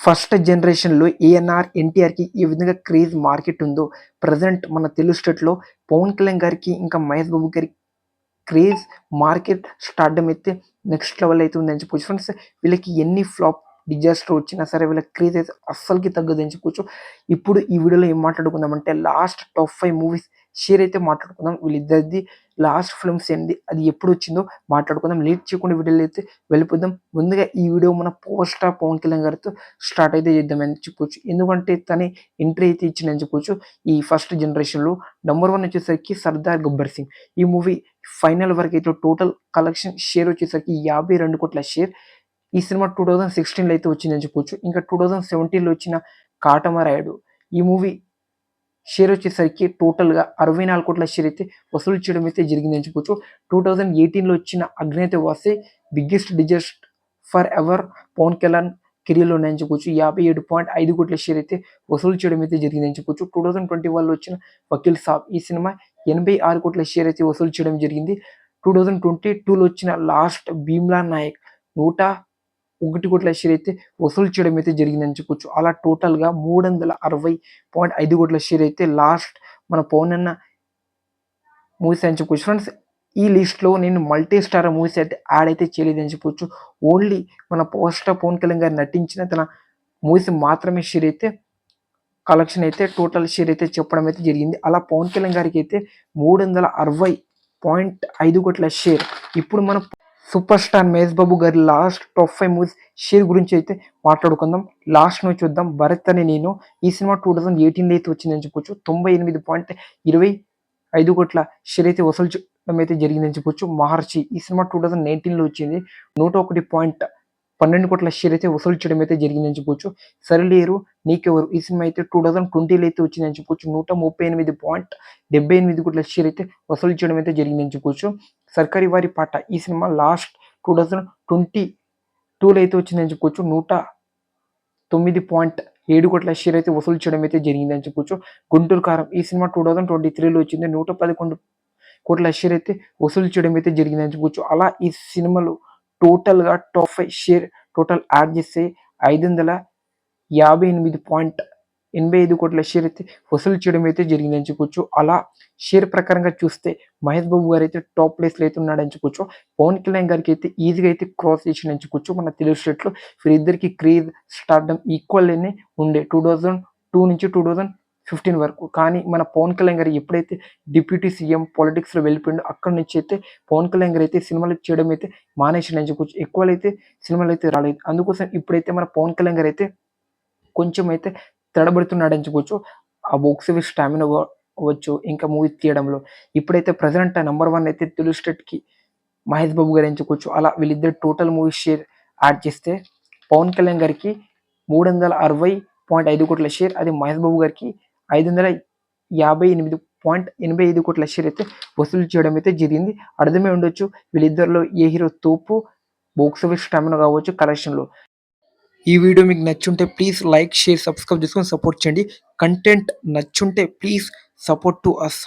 First జనరేషన్‌లో ఏఎన్ఆర్, ఎన్టీఆర్‌కి ఈ విధంగా క్రేజ్ మార్కెట్ ఉందో, ప్రజెంట్ మన తెలుగు స్టేట్‌లో పవన్ కళ్యాణ్ గారికి, ఇంకా మహేష్ బాబు గారికి క్రేజ్ మార్కెట్ స్టార్డమ్ అయితే నెక్స్ట్ లెవెల్ అయితే ఉందని చెప్పుకోవచ్చు. ఫ్రెండ్స్ వీళ్ళకి ఎన్ని ఫ్లాప్ డిజాస్టర్ వచ్చినా సరే వీళ్ళ క్రేజ్ అయితే అస్సలకి తగ్గదని చెప్పుకోవచ్చు. ఇప్పుడు ఈ వీడియోలో ఏం మాట్లాడుకుందామంటే last top five movies share అయితే మాట్లాడుకుందాం. వీళ్ళిద్దరిది లాస్ట్ ఫిల్మ్స్ ఏంది అది ఎప్పుడు వచ్చిందో మాట్లాడుకుందాం. లేట్ చేయకుండా వీడియోలు అయితే వెళ్ళిపోదాం. ముందుగా ఈ వీడియో మన పవర్ స్టార్ పవన్ కళ్యాణ్ గారితో స్టార్ట్ అయితే చేద్దామని చెప్పుకోవచ్చు. ఎందుకంటే తనే ఎంట్రీ అయితే ఇచ్చిందని చెప్పుకోవచ్చు. ఈ ఫస్ట్ జనరేషన్‌లో నెంబర్ వన్ వచ్చేసరికి 'సర్దార్ గబ్బర్ సింగ్' ఈ మూవీ ఫైనల్ వరకు అయితే టోటల్ కలెక్షన్ షేర్ వచ్చేసరికి 52 కోట్ల షేర్. ఈ సినిమా 2016లో అయితే వచ్చిందని చెప్పుకోవచ్చు. ఇంకా 2017లో వచ్చిన 'కాటమరాయుడు' ఈ మూవీ షేర్ వచ్చేసరికి టోటల్‌గా 64 కోట్ల షేర్ అయితే వసూలు చేయడం అయితే జరిగిందని చెప్పుకోవచ్చు. 2018లో వచ్చిన 'Agnyathavasi' biggest disaster for ever Pawan Kalyan కెరీర్‌లో ఉన్నాయని చెప్పుకోవచ్చు. 57.5 కోట్ల షేర్ అయితే వసూలు చేయడం అయితే జరిగిందని చెప్పొచ్చు. 2021లో వచ్చిన 'వకీల్ సాబ్' ఈ సినిమా 86 కోట్ల షేర్ అయితే వసూలు చేయడం జరిగింది. 2022లో వచ్చిన 'లాస్ట్ భీమ్లా నాయక్' నూట ఒకటి కోట్ల షేర్ అయితే వసూలు చేయడం అయితే జరిగిందని చెప్పొచ్చు. అలా టోటల్‌గా 360.5 కోట్ల షేర్ అయితే లాస్ట్ మన పవన్ అన్న మూవీస్ అని చెప్పుకోవచ్చు. ఫ్రెండ్స్ ఈ లిస్ట్‌లో నేను మల్టీ స్టార్ మూవీస్ అయితే యాడ్ అయితే చేయలేదని చెప్పొచ్చు. ఓన్లీ మన పవర్ స్టార్ పవన్ కళ్యాణ్ గారు నటించిన తన మూవీస్ మాత్రమే షేర్ అయితే కలెక్షన్ అయితే టోటల్ షేర్ అయితే చెప్పడం అయితే జరిగింది. అలా పవన్ కళ్యాణ్ గారికి అయితే 360.5 కోట్ల షేర్. ఇప్పుడు మనం సూపర్ స్టార్ మహేష్ బాబు గారి last top five movies share గురించి అయితే మాట్లాడుకుందాం. లాస్ట్ నుంచి చూద్దాం 'భరత్ అనే నేను' ఈ సినిమా 2018లో అయితే వచ్చిందని చెప్పొచ్చు. 98.25 కోట్ల షేర్ అయితే వసూలు చేయడం అయితే జరిగిందని చెప్పొచ్చు. 'మహర్షి' ఈ సినిమా 2019లో వచ్చింది. 101.12 కోట్ల షేర్ అయితే వసూలు చేయడం అయితే జరిగిందని చెప్పొచ్చు. 'సరిలేరు నీకెవరు' ఈ సినిమా అయితే 2020లో అయితే వచ్చిందని చెప్పొచ్చు. 138.78 కోట్ల షేర్ అయితే వసూలు చేయడం అయితే జరిగిందని చెప్పొచ్చు. 'సర్కారీ వారి పాట' ఈ సినిమా లాస్ట్ 2022లో అయితే వచ్చిందని చెప్పుకోవచ్చు. 109.7 కోట్ల షేర్ అయితే వసూలు చేయడం అయితే జరిగిందని చెప్పుకోవచ్చు 'గుంటూరు కారం' ఈ సినిమా 2023లో వచ్చింది. 111 కోట్ల షేర్ అయితే వసూలు చేయడం అయితే జరిగిందని చెప్పుకోవచ్చు అలా ఈ సినిమాలో టోటల్‌గా top five share total add చేస్తే ఎనభై ఐదు కోట్ల షేర్ అయితే వసూలు చేయడం అయితే జరిగిందని చెప్పొచ్చు. అలా షేర్ ప్రకారంగా చూస్తే మహేష్ బాబు గారు అయితే టాప్ ప్లేస్‌లో అయితే ఉన్నాడని చెప్పొచ్చు. పవన్ కళ్యాణ్ గారికి అయితే ఈజీగా అయితే క్రాస్ చేసిండని చెప్పొచ్చు. మన తెలుగు స్టేట్‌లో వీరిద్దరికీ క్రేజ్ స్టార్డమ్ ఈక్వల్‌గానే ఉండే 2002 నుంచి 2015 వరకు. కానీ మన పవన్ కళ్యాణ్ గారు ఎప్పుడైతే డిప్యూటీ సీఎం పాలిటిక్స్‌లో వెళ్ళిపోయిండో అక్కడి నుంచి అయితే పవన్ కళ్యాణ్ గారు అయితే సినిమాలు చేయడం అయితే మానేసిండని చెప్పొచ్చు. ఎక్కువలో అయితే సినిమాలు అయితే రాలేదు. అందుకోసం ఇప్పుడైతే మన పవన్ కళ్యాణ్ గారు అయితే కొంచెం అయితే తడబడుతున్నాడని చెప్పొచ్చు. ఆ బాక్స్ ఆఫీస్ స్టామినా అవ్వచ్చు. ఇంకా మూవీ తీయడంలో. ఇప్పుడైతే ప్రజెంట్ నెంబర్ వన్ అయితే తెలుగు స్టేట్‌కి మహేష్ బాబు గారు ఎంచుకోవచ్చు అలా వీళ్ళిద్దరు టోటల్ మూవీ షేర్ యాడ్ చేస్తే పవన్ కళ్యాణ్ గారికి 360.5 కోట్ల షేర్. అది మహేష్ బాబు గారికి 558.85 కోట్ల షేర్ అయితే వసూలు చేయడం అయితే జరిగింది. అర్థమై ఉండొచ్చు వీళ్ళిద్దరిలో ఏ హీరో తోపు బాక్స్ ఆఫీస్ స్టామినా కావచ్చు కలెక్షన్‌లో. ఈ వీడియో మీకు నచ్చుంటే ప్లీజ్ లైక్, షేర్, సబ్స్క్రైబ్ చేసుకొని సపోర్ట్ చేయండి. కంటెంట్ నచ్చుంటే ప్లీజ్ సపోర్ట్ టు అస్.